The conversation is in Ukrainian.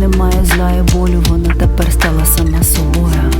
Немає зла і болю, вона тепер стала сама собою.